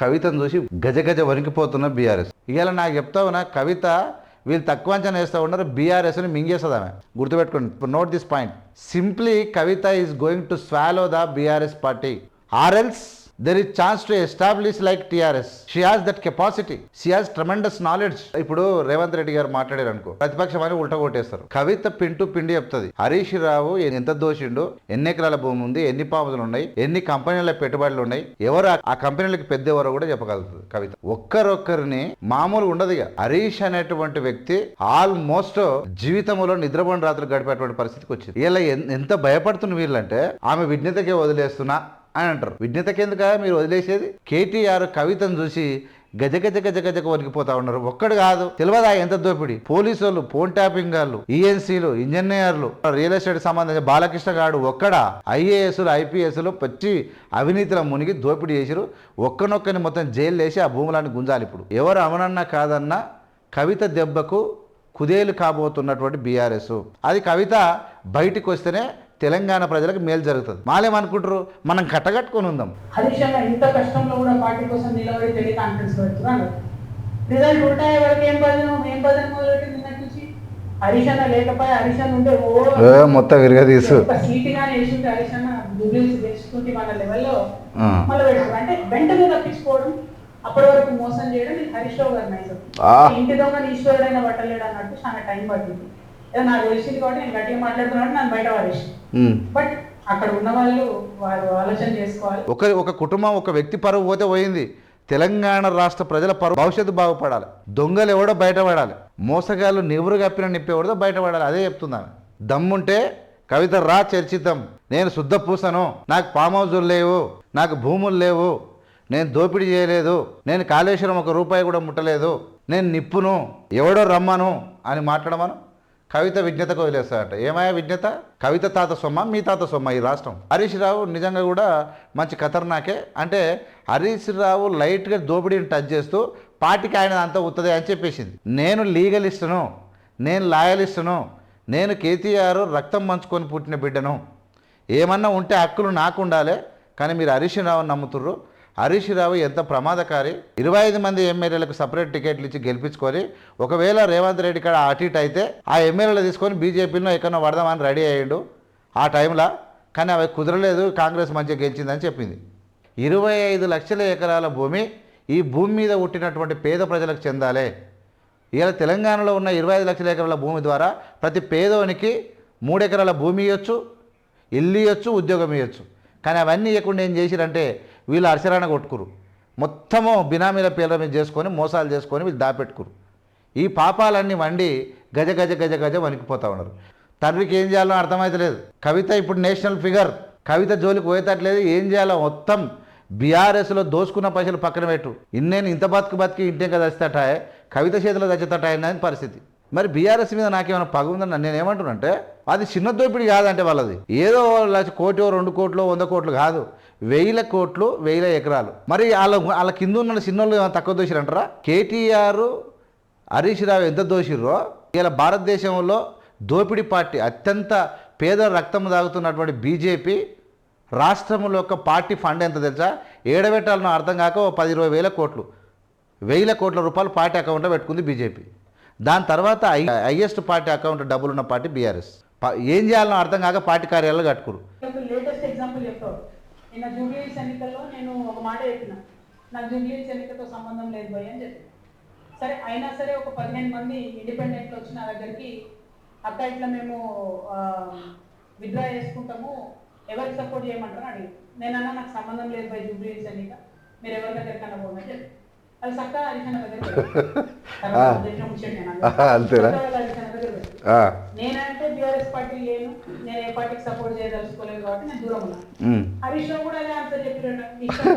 కవితను చూసి గజ గజ వణికిపోతున్న బీఆర్ఎస్. ఇవాళ నాకు చెప్తావునా కవిత వీళ్ళు తక్కువ అంచనా వేస్తూ ఉన్నారు బీఆర్ఎస్ని మింగేస్తుంది ఆమె. గుర్తుపెట్టుకోండి note this point. Simply Kavitha is going to swallow the BRS party or else there is chance to establish like TRS she has that capacity she has tremendous knowledge ఇప్పుడు రేవంత్ రెడ్డి గారు మాట్లాడారు అనుకో. ప్రతిపక్షం అని ఉల్ట కొట్టేస్తారు. కవిత పింటూ పిండి చెప్తుంది. హరీష్ రావు ఎంత దోషిండు ఎన్ని ఎకరాల భూమి ఉంది ఎన్ని పాములు ఉన్నాయి ఎన్ని కంపెనీల పెట్టుబడులు ఉన్నాయి ఎవరు ఆ- కంపెనీలకు పెద్ద ఎవరో కూడా చెప్పగలుగుతుంది కవిత. ఒక్కరొక్కరిని మామూలు ఉండదు ఇక. హరీష్ అనేటువంటి వ్యక్తి ఆల్మోస్ట్ జీవితంలో నిద్రపోని రాత్రులు గడిపేటువంటి పరిస్థితికి వచ్చింది. ఇలా ఎంత భయపడుతున్న వీళ్ళంటే ఆమె విజ్ఞతకే వదిలేస్తున్నా అని అంటారు. విజ్ఞతకెందుక మీరు వదిలేసేది? కేటీఆర్ కవితను చూసి గజ గజ గజ గజకు వణికిపోతా ఉన్నారు. ఒక్కడు కాదు. తెలియదా ఎంత దోపిడి? పోలీసు వాళ్ళు ఫోన్ ట్యాపింగ్ వాళ్ళు ఈఎన్సీలు ఇంజనీర్లు రియల్ ఎస్టేట్ సంబంధించిన బాలకృష్ణ గారు ఒక్కడ? ఐఏఎస్లు ఐపీఎస్లు పచ్చి అవినీతిలో మునిగి దోపిడీ చేసిరు. ఒక్కనొక్కని మొత్తం జైలు వేసి ఆ భూములను గుంజాలి ఇప్పుడు. ఎవరు అవనన్నా కాదన్నా కవిత దెబ్బకు కుదేలు కాబోతున్నటువంటి బీఆర్ఎస్. అది కవిత బయటకు వస్తేనే తెలంగాణ ప్రజలకు మేలు జరుగుతుంది. మాలేమనుకుంటారు మనం కట్టగట్టుకొని ఉందాం. హరీష్ అన్న ఇంత కష్టంలో కూడా పార్టీ కోసం నిలబడి రిజల్ట్ ఉంటాయి ఏం బదనం ఏం నుంచి? హరీష్ అన్న లేకపోయి? హరీష్ అన్న ఉంటే ఓ మొత్తం విరగదీసు. ఒక సీట్ గానీ వేసుంటే హరీష్ అన్న జూబ్లీస్ గెలుచుకుంటే మన లెవెల్లో ఆ. మళ్ళీ పెట్టుకోవడం అంటే వెంటనే తప్పించుకోవడం అప్పటి వరకు మోసం చేయడం హరీష్ రావు గారి నైజం. ఇంటి దొంగ ఈశ్వరుడైన పట్టలేడు అన్నట్టు చాలా టైం పట్టింది. ఏదో నాకు తెలిసింది కాబట్టి నేను గట్టిగా మాట్లాడుతున్నాను నన్ను బయట వాడేసి. బట్ అక్కడ ఉన్న వాళ్ళు వారు ఆలోచన చేసుకోవాలి. ఒక ఒక కుటుంబం ఒక వ్యక్తి పరువు పోతే పోయింది. తెలంగాణ రాష్ట్ర ప్రజల పరువు భవిష్యత్తు బాగుపడాలి. దొంగలు ఎవడో బయటపడాలి మోసగాళ్ళు నివురు కప్పిన నిప్పేవాడో బయటపడాలి అదే చెప్తున్నాను. దమ్ముంటే కవిత రా చర్చిద్దాం నేను శుద్ధ పూసను. నాకు ఫామ్ హౌజులు లేవు. నాకు భూములు లేవు. నేను దోపిడీ చేయలేదు. నేను కాళేశ్వరం ఒక రూపాయి కూడా ముట్టలేదు. నేను నిప్పును. ఎవడో రమ్మను అని మాట్లాడమను. కవిత విజ్ఞతకు వదిలేస్తాడట ఏమయ్యా విజ్ఞత? కవిత తాత సొమ్మ మీ తాత సొమ్మ ఈ రాష్ట్రం. హరీష్ రావు నిజంగా కూడా మంచి ఖతర్నాకే. అంటే హరీష్ రావు లైట్గా దోపిడీని టచ్ చేస్తూ పార్టీకి ఆయన అంతా ఉత్తదే అని చెప్పేసింది. నేను లీగలిస్టును నేను లాయలిస్టును నేను కేటీఆర్ రక్తం మంచుకొని పుట్టిన బిడ్డను. ఏమన్నా ఉంటే హక్కులు నాకు ఉండాలి కానీ మీరు హరీష్ రావు నమ్ముతుర్రు. హరీష్ రావు ఎంత ప్రమాదకారి? ఇరవై ఐదు మంది ఎమ్మెల్యేలకు సపరేట్ టికెట్లు ఇచ్చి గెలిపించుకొని ఒకవేళ రేవంత్ రెడ్డి కాడ అటు ఇటు అయితే ఆ ఎమ్మెల్యేలు తీసుకొని బీజేపీలో ఎక్కడో పడదామని రెడీ అయ్యాడు ఆ టైంలో. కానీ అవి కుదరలేదు కాంగ్రెస్ మంచిగా గెలిచిందని చెప్పింది. ఇరవై ఐదు లక్షల ఎకరాల భూమి ఈ భూమి మీద పుట్టినటువంటి పేద ప్రజలకు చెందాలి. ఇలా తెలంగాణలో ఉన్న ఇరవై ఐదు లక్షల ఎకరాల భూమి ద్వారా ప్రతి పేదోనికి మూడు ఎకరాల భూమి ఇవ్వచ్చు ఇల్లు ఇవ్వచ్చు ఉద్యోగం ఇవ్వచ్చు కానీ అవన్నీ ఇవ్వకుండా ఏం చేసిరంటే వీళ్ళు అరసరాన కొట్టుకురు. మొత్తము బినామీల పేర్ల మీద చేసుకొని మోసాలు చేసుకొని వీళ్ళు దాపెట్టుకురు. ఈ పాపాలన్నీ వండి గజ గజ గజ గజ వణికిపోతూ ఉన్నారు. తండ్రికి ఏం చేయాలో అర్థమైతలేదు. కవిత ఇప్పుడు నేషనల్ ఫిగర్. కవిత జోలికి పోయేటట్లేదు. ఏం చేయాలో మొత్తం బీఆర్ఎస్లో దోసుకున్న పైసలు పక్కన పెట్టు. ఇన్నేను ఇంత బతుకు బతికి ఇంటే కదా చచ్చేటటాయే కవిత చేతిలో చచ్చేటటాయి అనేది పరిస్థితి. మరి బీఆర్ఎస్ మీద నాకేమైనా పగ ఉందని నేను ఏమంటున్నానంటే అది చిన్న దోపిడి కాదంటే వాళ్ళది. ఏదో లక్ష కోటి రెండు కోట్లు వంద కోట్లు కాదు. వేల కోట్లు వేల ఎకరాలు. మరి వాళ్ళ వాళ్ళ కింద ఉన్న చిన్నోళ్ళు ఏమైనా తక్కువ అంటారా కేటీఆర్ హరీష్ రావు ఎంత దోషిర్రో? ఇలా భారతదేశంలో దోపిడీ పార్టీ అత్యంత పేద రక్తం తాగుతున్నటువంటి బీజేపీ రాష్ట్రంలో యొక్క పార్టీ ఫండ్ ఎంత తెలుసా? ఏడబెట్టాలనో అర్థం కాక ఓ పది ఇరవై వేల కోట్లు. వేల కోట్ల రూపాయలు పార్టీ అకౌంట్లో పెట్టుకుంది బీజేపీ. దాని తర్వాత హైయెస్ట్ పార్టీ అకౌంట్ డబ్బులు ఉన్న పార్టీ బీఆర్ఎస్. ఏం చేయాలనో అర్థం కాక పార్టీ కార్యాలయాలు కట్టుకురు నిన్న జూబ్లీస్ ఎన్నికల్లో నేను ఒక మాట చెప్పిన. నాకు జూబ్లీస్ ఎన్నికతో సంబంధం లేదు భయ అని చెప్పి సరే అయినా సరే ఒక పదిహేను మంది ఇండిపెండెంట్లు వచ్చి నా దగ్గరికి అక్క ఇట్లా మేము విత్డ్రా చేసుకుంటాము ఎవరికి సపోర్ట్ చేయమంటారు అడిగి నేనన్నా నాకు సంబంధం లేదు భయ జూబ్లీస్ ఎన్నిక. మీరు ఎవరి దగ్గరికన్నా పోమని చెప్పి అంతేనా? నేనంటే బీఆర్ఎస్ పార్టీ లేను నేను ఏ పార్టీకి సపోర్ట్ చేయదలుచుకోలేదు కాబట్టి నేను దూరం ఉన్నాను ఉమ్, హరీష్ రావు కూడా అదే ఆన్సర్ చెప్పిరట. ఇష్టం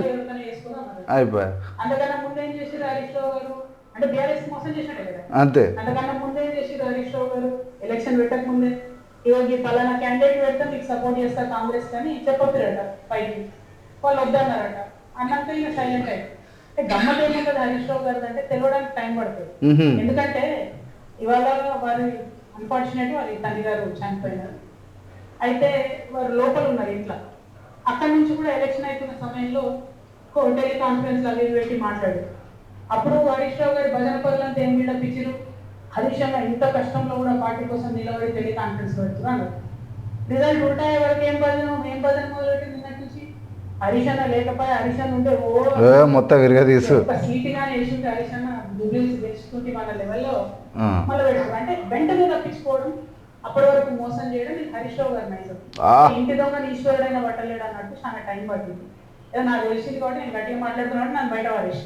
అన్నారు. అయిపోయా. అంతకన్నా ముందు ఏం చేసిరు హరీష్ రావు గారు? అంటే బీఆర్ఎస్ మోసం చేసినట్టే కదా. అంతే. అంతకన్నా ముందు ఏం చేసిరు హరీష్ రావు గారు? ఎలక్షన్ పెట్టక ముందే. ఇవాళ పలానా క్యాండిడేట్ పెడితే మీకు సపోర్ట్ చేస్తా కాంగ్రెస్ కానీ చెప్పొద్దురట పైకి. వాళ్ళు వద్దన్నారట. అన్నాక ఈయన సైలెంట్ అయ్యారు. అంటే గమ్మత్ ఏముంటుంది హరీష్ రావు గారు అంటే తెలియడానికి టైం పడుతుంది. ఎందుకంటే ఇవాళ వారి అన్ఫార్చునేట్ వారి తండ్రి గారు చనిపోయినారు. అయితే వారు లోపల ఉన్నారు ఇంట్లో. అక్కడి నుంచి కూడా ఎలక్షన్ అవుతున్న సమయంలో టెలికాన్ఫరెన్స్ అవి ఇవి పెట్టి మాట్లాడు అప్పుడు హరీష్ రావు గారి భజన పనులంతా ఏం మీద పిచ్చిరు? హరీష్ గారు ఇంత కష్టంలో కూడా పార్టీ కోసం నిలబడి టెలికాన్ఫరెన్స్ పెడుతున్నారు అన్నారు. రిజల్ట్ ఉంటాయి వరకు ఏం భజన? ఏం భజన మొదలెట్టి అన్న లేకపోయి హరీష్ అన్న ఉంటే ఓ మొత్తం విరగదీసు ఒక సీట్ గానే వేసుకుంటే హరీష్ అన్న జూబ్లీస్ గెలుచుకుంటే మన లెవెల్లో. మళ్ళీ పెడతారు అంటే వెంటనే తప్పించుకోవడం అప్పటి వరకు మోసం చేయడం ఇది హరీష్ రావు గారి నైజం. ఇంటి దొంగ ఈశ్వరుడైన పట్టలేడు అన్నట్టు చాలా టైం పట్టింది నాకు తెలిసింది కాబట్టి నేను గట్టిగా మాట్లాడుతున్నాను నన్ను బయట పడేసి.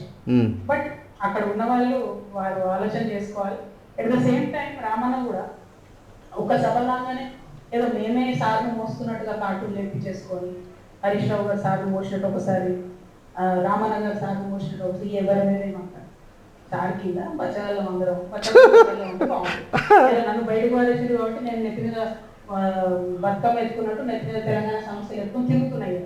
బట్ అక్కడ ఉన్న వాళ్ళు వారు ఆలోచన చేసుకోవాలి at the same time Ramanna కూడా ఒక సభలాగానే ఏదో మేమే సార్ను మోస్తున్నట్టుగా కార్టూన్ లేపించేసుకొని హరీష్ రావు గారు సార్ను మోసినట్టు ఒకసారి ఆ, రామన్న గారు సార్ను మోసినట్టు ఒకసారి ఎవరేమేమంటారు సార్ కింద బచ్చగాళ్ళం అందరం నన్ను బయటకు పడేసింది కాబట్టి నేను నెత్తి మీద బతుకమ్మ ఎత్తుకున్నట్టు నెత్తి మీద తెలంగాణ సమస్యలు ఎత్తుకుని తిరుగుతున్నాయి.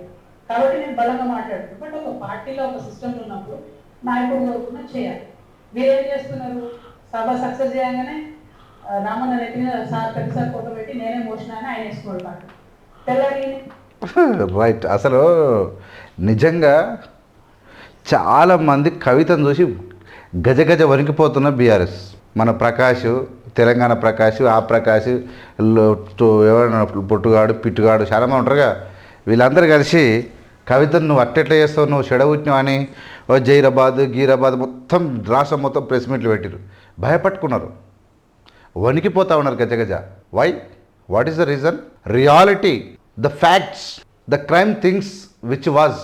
కాబట్టి నేను బలంగా మాట్లాడుతున్నాను. బట్ ఒక పార్టీలో ఒక సిస్టంలో ఉన్నప్పుడు నాయకుడు కోరుకున్న చేయాలి. మీరేం చేస్తున్నారు? సభ సక్సెస్ చేయగానే రామన్న నెత్తి మీద సార్ ప్రతిసారి ఫోటో పెట్టి నేనే మోసిన అని ఆయన వేసుకోవాలి పాట తెల్లారి రైట్ అసలు నిజంగా చాలామంది కవితను చూసి గజ గజ వణికిపోతున్న బీఆర్ఎస్. మన ప్రకాష్ తెలంగాణ ప్రకాష్ ఆ ప్రకాష్ ఎవరైనా పొట్టుగాడు పిట్టుగాడు చాలామంది ఉంటారుగా. వీళ్ళందరూ కలిసి కవితను నువ్వు అట్టెట్లా చేస్తావు నువ్వు చెడవుట్టినావు అని ఓ జైరాబాద్ గీరాబాద్ మొత్తం రాష్ట్రం మొత్తం ప్రెస్ మీట్లు పెట్టారు భయపట్టుకున్నారు. వణికిపోతా ఉన్నారు గజ గజ. Why what is the reason reality the facts the crime things which was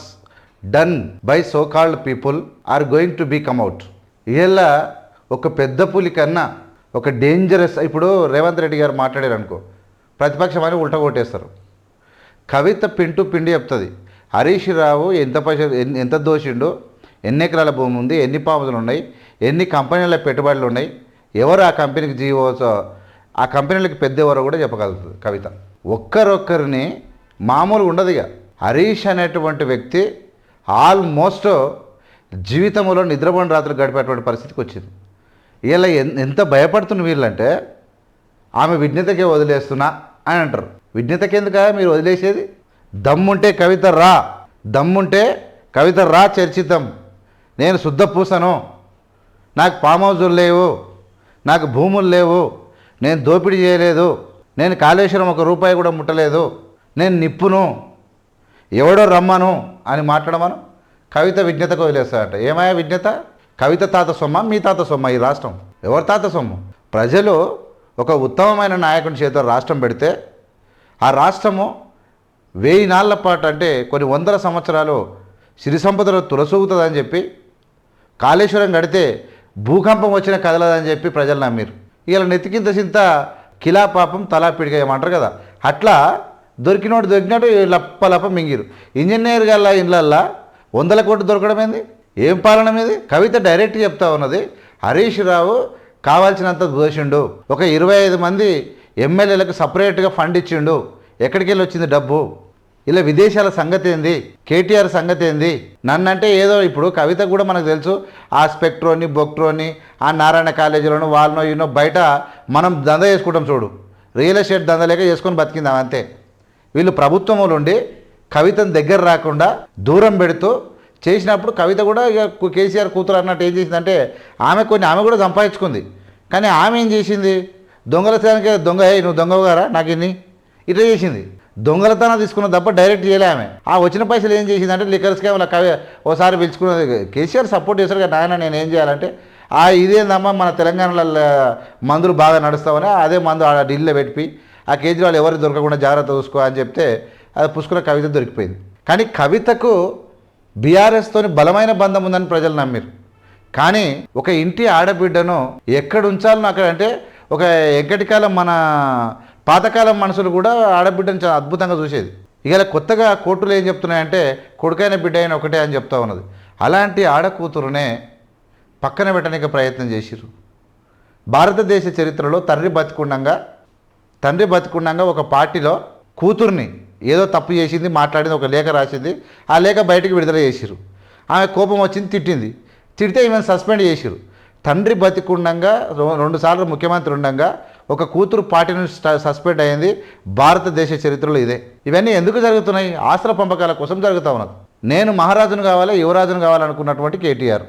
done by so called people are going to be come out ఇలా ఒక పెద్ద పులి కన్నా ఒక డేంజరస్ ఇప్పుడు రేవంత్ రెడ్డి గారు మాట్లాడారు అనుకో ప్రతిపక్షం అని ఉల్ట కొట్టేస్తారు. కవిత పింటూ పిండి చెప్తుంది హరీష్ రావు ఎంత పైస ఎంత దోషిండు ఎన్ని ఎకరాల భూమి ఉంది ఎన్ని పాములు ఉన్నాయి ఎన్ని కంపెనీల పెట్టుబడులు ఉన్నాయి ఎవరు ఆ కంపెనీకి జీవో ఆ కంపెనీలకి పెద్ద ఎవరో కూడా చెప్పగలుగుతుంది కవిత. ఒక్కరొక్కరిని మామూలుగా ఉండదు ఇక హరీష్ అనేటువంటి వ్యక్తి ఆల్మోస్ట్ జీవితంలో నిద్రపోని రాత్రులు గడిపేటువంటి పరిస్థితికి వచ్చింది. ఇలా ఎంత భయపడుతున్న వీళ్ళంటే ఆమె విజ్ఞతకే వదిలేస్తున్నా అని అంటారు. విజ్ఞతకి ఎందుక మీరు వదిలేసేది? దమ్ముంటే కవిత రా దమ్ముంటే కవిత రా చర్చిద్దాం నేను శుద్ధ పూసను. నాకు పామౌజులు హౌజులు లేవు. నాకు భూములు లేవు. నేను దోపిడీ చేయలేదు. నేను కాళేశ్వరం ఒక రూపాయి కూడా ముట్టలేదు. నేను నిప్పును ఎవడో రమ్మను అని మాట్లాడమను. కవిత విజ్ఞతకు వదిలేస్తాడట ఏమయ్యా విజ్ఞత? కవిత తాత సొమ్మ మీ తాత సొమ్మ ఈ రాష్ట్రం. ఎవరి తాత సొమ్ము? ప్రజలు ఒక ఉత్తమమైన నాయకుని చేతిలో రాష్ట్రం పెడితే ఆ రాష్ట్రము వెయ్యి నాళ్ళ పాటు అంటే కొన్ని వందల సంవత్సరాలు సిరి సంపదలు తులసూగుతుందని చెప్పి కాళేశ్వరం కడితే భూకంపం వచ్చిన కదలదని చెప్పి ప్రజలు నమ్మిరు. ఇలా నెత్తికింత చింత కిలా పాపం తలా పిడిగా ఏమంటారు కదా. అట్లా దొరికినోడు దొరికినట్టు లప్ప లప్ప మింగిరు. ఇంజనీర్ గల్ల ఇండ్లల్లా వందల కోట్లు దొరకడం ఏంది? ఏం పాలన మీది? కవిత డైరెక్ట్ చెప్తా ఉన్నది హరీష్ రావు కావాల్సినంత దోషిండు. ఒక ఇరవై ఐదు మంది ఎమ్మెల్యేలకు సపరేట్గా ఫండ్ ఇచ్చిండు. ఎక్కడికి వెళ్ళి వచ్చింది డబ్బు? ఇలా విదేశాల సంగతి ఏంది? కేటీఆర్ సంగతి ఏంది? నన్నంటే ఏదో ఇప్పుడు కవిత కూడా మనకు తెలుసు. ఆ స్పెక్ట్రోని బొక్ట్రోని ఆ నారాయణ కాలేజీలోను వాళ్ళనో ఈనో బయట మనం దంద చేసుకుంటాం చూడు. రియల్ ఎస్టేట్ దంద లేక చేసుకొని బతికిందాం అంతే. వీళ్ళు ప్రభుత్వంలో ఉండి కవితను దగ్గర రాకుండా దూరం పెడుతూ చేసినప్పుడు కవిత కూడా ఇక కేసీఆర్ కూతురు అన్నట్టు ఏం చేసిందంటే ఆమె కొన్ని ఆమె కూడా సంపాదించుకుంది. కానీ ఆమె ఏం చేసింది? దొంగలతనానికి దొంగ ఏ నువ్వు దొంగగారా నాకు ఇన్ని. ఇట్లా చేసింది. దొంగలతనం తీసుకున్న తప్ప డైరెక్ట్ చేయలే ఆమె. ఆ వచ్చిన పైసలు ఏం చేసింది అంటే లిక్కర్ స్కామ్ కవి ఓసారి పిలుచుకున్నది. కేసీఆర్ సపోర్ట్ చేశారు కదా నాయన నేను ఏం చేయాలంటే ఆ ఇదేందమ్మా మన తెలంగాణలో మందులు బాగా నడుస్తామని అదే మందు ఆ ఢిల్లీలో పెట్టి ఆ కేజ్రీవాల్ ఎవరు దొరకకుండా జాగ్రత్త చూసుకో అని చెప్తే అది పుష్కర కవిత దొరికిపోయింది. కానీ కవితకు బీఆర్ఎస్తోని బలమైన బంధం ఉందని ప్రజలు నమ్మిరు. కానీ ఒక ఇంటి ఆడబిడ్డను ఎక్కడ ఉంచాలను అక్కడ అంటే ఒక ఎక్కడికాలం మన పాతకాలం మనుషులు కూడా ఆడబిడ్డను చాలా అద్భుతంగా చూసేది. ఇవాళ కొత్తగా కోర్టులు ఏం చెప్తున్నాయంటే కొడుకైన బిడ్డ అయిన ఒకటే అని చెప్తా ఉన్నది. అలాంటి ఆడకూతురునే పక్కన పెట్టడానికి ప్రయత్నం చేసిర్రు. భారతదేశ చరిత్రలో తండ్రి బతికుండంగా తండ్రి బతికుండంగా ఒక పార్టీలో కూతుర్ని ఏదో తప్పు చేసింది మాట్లాడింది ఒక లేఖ రాసింది ఆ లేఖ బయటికి విడుదల చేసిరు ఆమె కోపం వచ్చింది తిట్టింది. తిడితే ఈమెను సస్పెండ్ చేసిరు తండ్రి బతికుండంగా రెండుసార్లు ముఖ్యమంత్రి ఉండంగా ఒక కూతురు పార్టీ నుంచి సస్పెండ్ అయింది. భారతదేశ చరిత్రలో ఇదే. ఇవన్నీ ఎందుకు జరుగుతున్నాయి? ఆస్తుల పంపకాల కోసం జరుగుతూ ఉన్నది. నేను మహారాజును కావాలి యువరాజును కావాలనుకున్నటువంటి కేటీఆర్.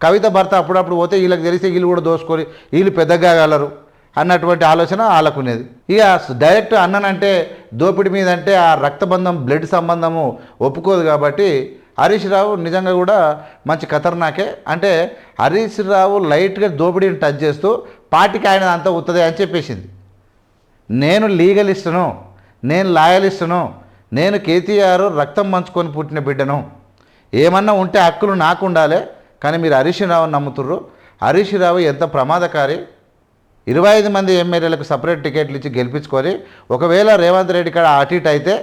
కవిత భర్త అప్పుడప్పుడు పోతే వీళ్ళకి తెలిస్తే వీళ్ళు కూడా దోసుకొని వీళ్ళు పెద్దగా గలరు అన్నటువంటి ఆలోచన వాళ్ళకునేది ఇక డైరెక్ట్ అన్ననంటే దోపిడి మీద అంటే ఆ రక్తబంధం బ్లడ్ సంబంధము ఒప్పుకోదు కాబట్టి హరీష్ రావు నిజంగా కూడా మంచి ఖతర్నాకే. అంటే హరీష్ రావు లైట్గా దోపిడీని టచ్ చేస్తూ పార్టీకి ఆయన అంతా ఉత్తదే అని చెప్పేసింది. నేను లీగలిస్టును నేను లాయలిస్టును నేను కేటీఆర్ రక్తం మంచుకొని పుట్టిన బిడ్డను. ఏమన్నా ఉంటే హక్కులు నాకు ఉండాలి కానీ మీరు హరీష్ రావుని నమ్ముతుర్రు. హరీష్ రావు ఎంత ప్రమాదకారి. ఇరవై ఐదు మంది ఎమ్మెల్యేలకు సపరేట్ టికెట్లు ఇచ్చి గెలిపించుకొని ఒకవేళ రేవంత్ రెడ్డి కాడ అటు ఇటు అయితే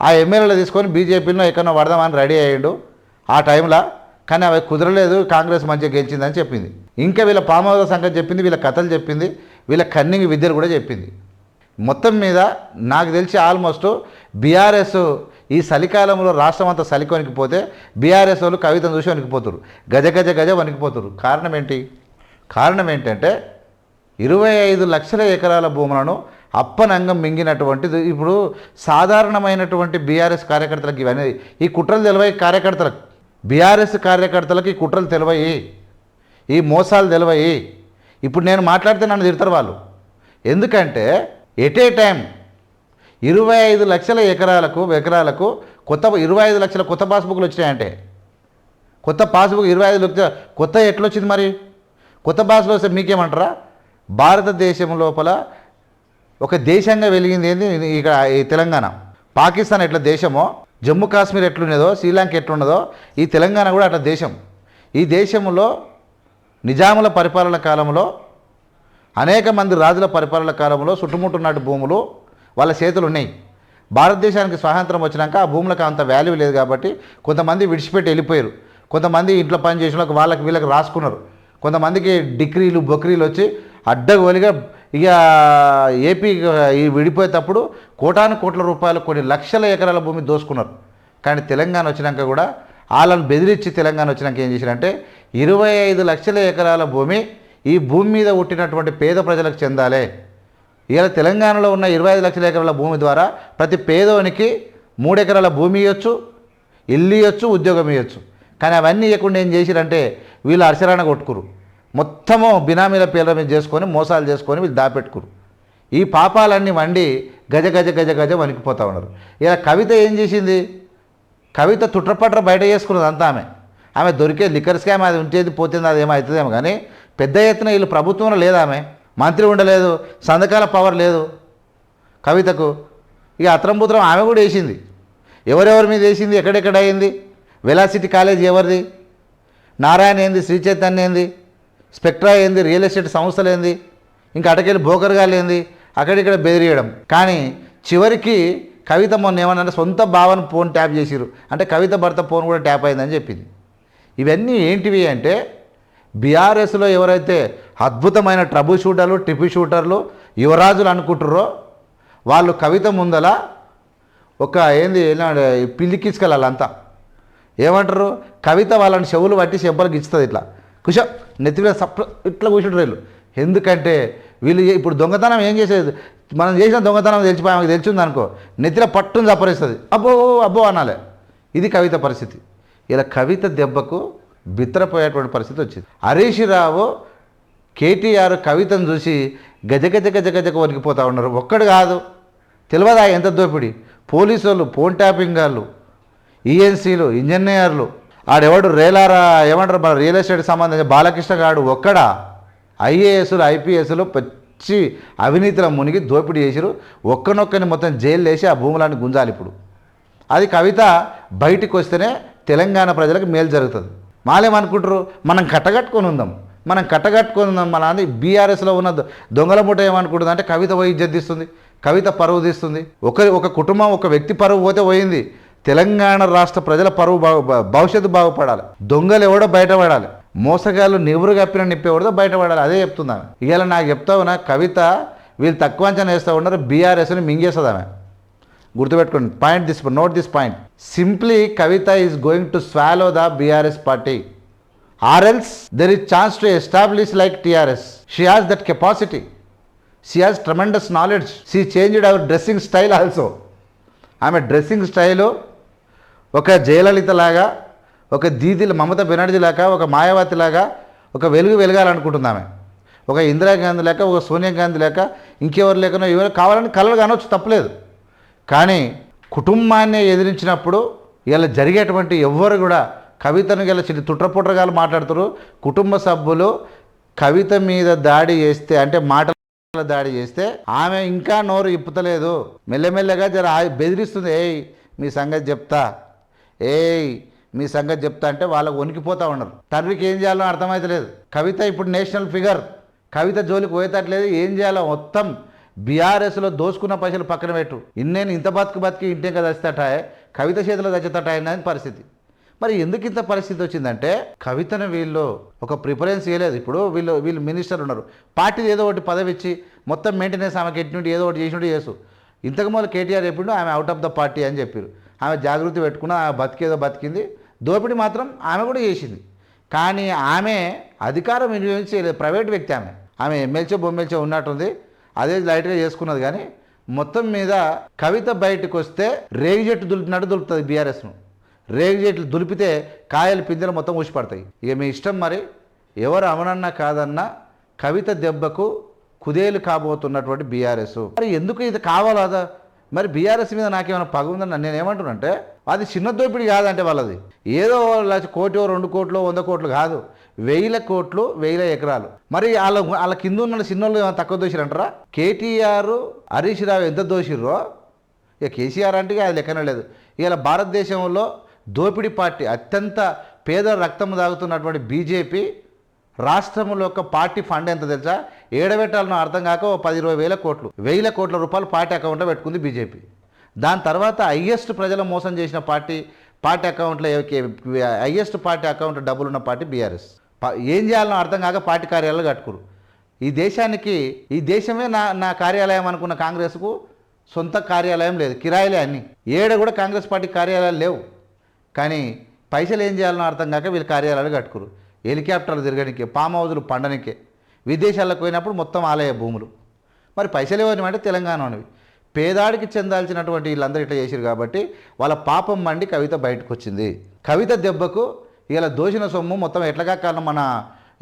ఆ ఎమ్మెల్యేలు తీసుకొని బీజేపీలో ఎక్కడో పడదామని రెడీ అయ్యాడు ఆ టైంలో కానీ అవి కుదరలేదు కాంగ్రెస్ మంచిగా గెలిచిందని చెప్పింది. ఇంకా వీళ్ళ పామోద సంగతి చెప్పింది వీళ్ళ కథలు చెప్పింది వీళ్ళ కన్నింగ్ విద్యలు కూడా చెప్పింది. మొత్తం మీద నాకు తెలిసి ఆల్మోస్ట్ బీఆర్ఎస్ ఈ చలికాలంలో రాష్ట్రం అంతా చలికి వణికిపోతే బీఆర్ఎస్ వాళ్ళు కవితను చూసి వణికిపోతారు. గజ గజ గజ వణికిపోతారు. కారణం ఏంటి? కారణం ఏంటంటే ఇరవై ఐదు లక్షల ఎకరాల భూములను అప్పనంగం మింగినటువంటిది ఇప్పుడు సాధారణమైనటువంటి బీఆర్ఎస్ కార్యకర్తలకు ఇవన్నీ ఈ కుట్రలు తెలివై కార్యకర్తలకు. బీఆర్ఎస్ కార్యకర్తలకు ఈ కుట్రలు తెలివయ్యి ఈ మోసాలు తెలివయి. ఇప్పుడు నేను మాట్లాడితే నన్ను తిడతారు వాళ్ళు. ఎందుకంటే ఎట్ ఏ టైం ఇరవై ఐదు లక్షల ఎకరాలకు ఎకరాలకు కొత్త ఇరవై ఐదు లక్షల కొత్త పాస్బుక్లు వచ్చినాయంటే. కొత్త పాస్బుక్ ఇరవై ఐదు లక్షల కొత్త ఎట్లొచ్చింది మరి? కొత్త పాస్బుక్ వస్తే మీకేమంటారా? భారతదేశం లోపల ఒక దేశంగా వెలిగింది ఏంది? ఇక్కడ ఈ తెలంగాణ. పాకిస్తాన్ ఎట్లా దేశమో జమ్మూ కాశ్మీర్ ఎట్లున్నదో శ్రీలంక ఎట్లున్నదో ఈ తెలంగాణ కూడా అట్లా దేశం. ఈ దేశంలో నిజాముల పరిపాలన కాలంలో అనేక మంది రాజుల పరిపాలన కాలంలో చుట్టుముట్టున్నట్టు భూములు వాళ్ళ చేతులు ఉన్నాయి. భారతదేశానికి స్వాతంత్రం వచ్చినాక ఆ భూములకు అంత వాల్యూ లేదు కాబట్టి కొంతమంది విడిచిపెట్టి వెళ్ళిపోయారు. కొంతమంది ఇంట్లో పని చేసిన వాళ్ళకి వీళ్ళకి రాసుకున్నారు. కొంతమందికి డిగ్రీలు బొక్రీలు వచ్చి అడ్డగోలిగా ఇక ఏపీ విడిపోయేటప్పుడు కోటాను కోట్ల రూపాయలు కొన్ని లక్షల ఎకరాల భూమి దోసుకున్నారు. కానీ తెలంగాణ వచ్చినాక కూడా వాళ్ళని బెదిరించి తెలంగాణ వచ్చినాక ఏం చేశారంటే ఇరవై ఐదు లక్షల ఎకరాల భూమి ఈ భూమి మీద పుట్టినటువంటి పేద ప్రజలకు చెందాలి. ఇలా తెలంగాణలో ఉన్న ఇరవై ఐదు లక్షల ఎకరాల భూమి ద్వారా ప్రతి పేదోనికి మూడు ఎకరాల భూమి ఇవ్వచ్చు ఇల్లు ఇవ్వచ్చు ఉద్యోగం ఇవ్వచ్చు. కానీ అవన్నీ ఇవ్వకుండా ఏం చేసిరంటే వీళ్ళు అరసరాన కొట్టుకురు. మొత్తము బినామీల పేర్ల మీద చేసుకొని మోసాలు చేసుకొని వీళ్ళు దాపెట్టుకురు. ఈ పాపాలన్నీ వండి గజ గజ గజ గజ వణికిపోతూ ఉన్నారు. ఇలా కవిత ఏం చేసింది? కవిత తుట్రపట్ర బయట చేసుకున్నది అంతా ఆమె. ఆమె దొరికే లిక్కర్ స్కామ్ అది ఉంటేది పోతుంది అది ఏమో అవుతుందేమో కానీ పెద్ద ఎత్తున వీళ్ళు ప్రభుత్వంలో లేదు ఆమె. మంత్రి ఉండలేదు సంతకాల పవర్ లేదు. కవితకు ఇక అత్రంపుత్రం ఆమె కూడా వేసింది. ఎవరెవరి మీద వేసింది ఎక్కడెక్కడ అయింది వెలాసిటీ కాలేజ్ ఎవరిది నారాయణ ఏంది శ్రీ చైతన్య ఏంది స్పెక్ట్రా ఏంది రియల్ ఎస్టేట్ సంస్థలు ఏంది ఇంకా అటకెళ్ళి బోకర్గాలు ఏంది అక్కడిక్కడ బెదిరియడం. కానీ చివరికి కవిత మొన్న ఏమన్నా సొంత భావన ఫోన్ ట్యాప్ చేసిరు అంటే కవిత భర్త ఫోన్ కూడా ట్యాప్ అయిందని చెప్పింది. ఇవన్నీ ఏంటివి అంటే బీఆర్ఎస్లో ఎవరైతే అద్భుతమైన ట్రబుల్ షూటర్లు ట్రిపుల్ షూటర్లు యువరాజులు అనుకుంటారో వాళ్ళు కవిత ముందల ఒక ఏంది ఏంటంటే పిల్లికిచ్చుకెళ్ళాలి వాళ్ళంతా ఏమంటారు? కవిత వాళ్ళని చెవులు పట్టి చెంపలకు ఇస్తుంది ఇట్లా. కుష నెత్తి మీద ఇట్లా కూర్చుంటారు వీళ్ళు. ఎందుకంటే వీళ్ళు ఇప్పుడు దొంగతనం ఏం చేసేది? మనం చేసిన దొంగతనం తెలిసిపోయి ఆమెకు తెలిసింది అనుకో నెత్తిలో పట్టును చప్పరిస్తుంది. అబ్బో అబ్బో అనాలే. ఇది కవిత పరిస్థితి. ఇలా కవిత దెబ్బకు బిత్తరపోయేటువంటి పరిస్థితి వచ్చింది. హరీష్ రావు కేటీఆర్ కవితను చూసి గజ గజ గజ గజకు వణికిపోతూ ఉన్నారు. ఒక్కడు కాదు. తెలియదా ఎంత దోపిడి? పోలీసు వాళ్ళు ఫోన్ ట్యాపింగ్ వాళ్ళు ఈఎన్సీలు ఇంజనీర్లు. ఆడెవడు రేలారా ఏమంటారు మన రియల్ ఎస్టేట్ సంబంధించిన బాలకృష్ణ గాడు ఒక్కడా? ఐఏఎస్లు ఐపీఎస్లు పిచ్చి అవినీతిలో మునిగి దోపిడీ చేసిరు. ఒక్కనొక్కని మొత్తం జైలు వేసి ఆ భూములన్నీ గుంజాలి ఇప్పుడు. అది కవిత బయటికి వస్తేనే తెలంగాణ ప్రజలకు మేలు జరుగుతుంది. మాలేమనుకుంటారు మనం కట్టగట్టుకొని ఉందాం. మనం కట్టగట్టుకొని ఉందాం మన అది బీఆర్ఎస్లో ఉన్న దొంగల మూట ఏమనుకుంటుంది అంటే కవిత పోయి జద్దిస్తుంది తీస్తుంది. కవిత పరువు తీస్తుంది. ఒక ఒక కుటుంబం ఒక వ్యక్తి పరువు పోతే పోయింది. తెలంగాణ రాష్ట్ర ప్రజల పరువు బాగు భవిష్యత్తు బాగుపడాలి. దొంగలు ఎవడో బయటపడాలి. మోసగాళ్ళు నివురు కప్పిన నిప్పేవాడో బయటపడాలి అదే చెప్తున్నాను ఇవాళ నాకు చెప్తావు నా కవిత వీళ్ళు తక్కువ అంచనా వేస్తూ ఉన్నారు బీఆర్ఎస్ని మింగేస్తుంది ఆమె. గుర్తుపెట్టుకోండి point this note this point. Simply Kavitha is going to swallow the BRS party or else there is chance to establish like TRS she has that capacity she has tremendous knowledge she changed our dressing style also ఆమె dressing style ఒక జయలలిత లాగా ఒక దీదిల మమత బెనర్జీ లాగా ఒక మాయావతి లాగా ఒక వెలుగు వెలగాలనుకుంటుందామె. ఒక ఇందిరాగాంధీ లేక ఒక సోనియా గాంధీ లేక ఇంకెవరు లేకనో ఎవరు కావాలని కలలు కానొచ్చు తప్పలేదు. కానీ కుటుంబాన్ని ఎదిరించినప్పుడు ఇలా జరిగేటువంటి ఎవ్వరు కూడా కవితను గల చిన్న తుట్రపుట్రగాలు మాట్లాడుతారు. కుటుంబ సభ్యులు కవిత మీద దాడి చేస్తే అంటే మాటల దాడి చేస్తే ఆమె ఇంకా నోరు ఇప్పుతలేదు. మెల్లమెల్లగా జర ఆ- బెదిరిస్తుంది ఏయ్ మీ సంగతి చెప్తా. ఏయ్ మీ సంగతి చెప్తా అంటే వాళ్ళకు వణికిపోతూ ఉన్నారు. తండ్రికి ఏం చేయాలో అర్థమైతలేదు. కవిత ఇప్పుడు నేషనల్ ఫిగర్. కవిత జోలికి పోయేటట్లేదు. ఏం చేయాలో మొత్తం బీఆర్ఎస్లో దోసుకున్న పైసలు పక్కన పెట్టు. ఇన్నేను ఇంత బతుకు బతికి ఇంటే కదా చచ్చేటటాయే కవిత చేతిలో చచ్చేటటాయ అనేది పరిస్థితి. మరి ఎందుకు ఇంత పరిస్థితి వచ్చిందంటే కవితను వీళ్ళు ఒక ప్రిఫరెన్స్ ఇవ్వలేదు ఇప్పుడు వీళ్ళు వీళ్ళు మినిస్టర్ ఉన్నారు. పార్టీ ఏదో ఒకటి పదవి ఇచ్చి మొత్తం మెయింటెనెన్స్ ఆమెకి ఎట్టినట్టు ఏదో ఒకటి చేసినట్టు చేసు ఇంతకు ముందు కేటీఆర్ చెప్పిండు ఆమె అవుట్ ఆఫ్ ద పార్టీ అని చెప్పారు ఆమె జాగృతి పెట్టుకున్న ఆమె బతికేదో బతికింది. దోపిడీ మాత్రం ఆమె కూడా చేసింది. కానీ ఆమె అధికారం వినియోగించి ప్రైవేట్ వ్యక్తి ఆమె. ఆమె ఎమ్మెల్చే బొమ్మెల్చే ఉన్నట్టుంది. అదే లైట్గా చేసుకున్నది కానీ మొత్తం మీద కవిత బయటకు వస్తే రేగి చెట్టు దులిపినట్టు దులుపుతుంది బీఆర్ఎస్ను. రేగి చెట్లు దులిపితే కాయలు పిందెలు మొత్తం ఊసిపడతాయి ఇక మీ ఇష్టం మరి. ఎవరు అవనన్నా కాదన్నా కవిత దెబ్బకు కుదేలు కాబోతున్నటువంటి బీఆర్ఎస్. మరి ఎందుకు ఇది కావాలదా మరి బీఆర్ఎస్ మీద నాకేమైనా పగ ఉందని నేను ఏమంటున్నానంటే అది చిన్న దోపిడీ కాదంటే వాళ్ళది. ఏదో లక్ష కోటి రెండు కోట్లు వంద కోట్లు కాదు. వేల కోట్లు వేల ఎకరాలు. మరి వాళ్ళ వాళ్ళ కింద ఉన్న చిన్నోళ్ళు ఏమైనా తక్కువ దోషిరంటారా? కేటీఆర్ హరీష్ రావు ఎంత దోషిర్రో? ఇక కేసీఆర్ అంటే అది లెక్కనే లేదు. ఇలా భారతదేశంలో దోపిడీ పార్టీ అత్యంత పేద రక్తం తాగుతున్నటువంటి బీజేపీ రాష్ట్రంలో యొక్క పార్టీ ఫండ్ ఎంత తెలుసా? ఏడబెట్టాలనో అర్థం కాక ఓ పది ఇరవై వేల కోట్లు వేల కోట్ల రూపాయలు పార్టీ అకౌంట్లో పెట్టుకుంది బీజేపీ. దాని తర్వాత హయ్యెస్ట్ ప్రజల మోసం చేసిన పార్టీ పార్టీ అకౌంట్లో హయ్యెస్ట్ పార్టీ అకౌంట్ డబ్బులు ఉన్న పార్టీ బీఆర్ఎస్. ఏం చేయాలనో అర్థం కాక పార్టీ కార్యాలయాలు కట్టుకురు. ఈ దేశానికి ఈ దేశమే నా నా కార్యాలయం అనుకున్న కాంగ్రెస్కు సొంత కార్యాలయం లేదు కిరాయిలే అన్ని. ఏడ కూడా కాంగ్రెస్ పార్టీ కార్యాలయాలు లేవు. కానీ పైసలు ఏం చేయాలనో అర్థం కాక వీళ్ళు కార్యాలయాలు కట్టుకురు. హెలికాప్టర్లు తిరగడానికి పామ్ హౌజులు పండనికే. విదేశాలకు పోయినప్పుడు మొత్తం ఆలయ భూములు. మరి పైసలు ఇవ్వని అంటే తెలంగాణవి పేదాడికి చెందాల్సినటువంటి వీళ్ళందరూ ఇట్లా చేశారు కాబట్టి వాళ్ళ పాపం మండి కవిత బయటకు వచ్చింది కవిత దెబ్బకు ఇలా దోషిన సొమ్ము మొత్తం ఎట్లా కాకాలను మన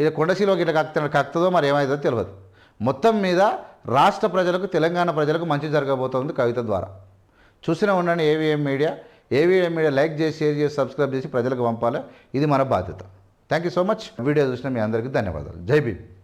ఇది కొండశీలోకి ఇట్లా కక్త కక్కుతుందో మరి ఏమైందో తెలియదు మొత్తం మీద రాష్ట్ర ప్రజలకు తెలంగాణ ప్రజలకు మంచి జరగబోతోంది కవిత ద్వారా. చూసిన ఉండండి AVM media AVM media like చేసి షేర్ చేసి సబ్స్క్రైబ్ చేసి ప్రజలకు పంపాలి. ఇది మన బాధ్యత. Thank you so much. Video చూసిన మీ అందరికీ ధన్యవాదాలు. జై భీమ్.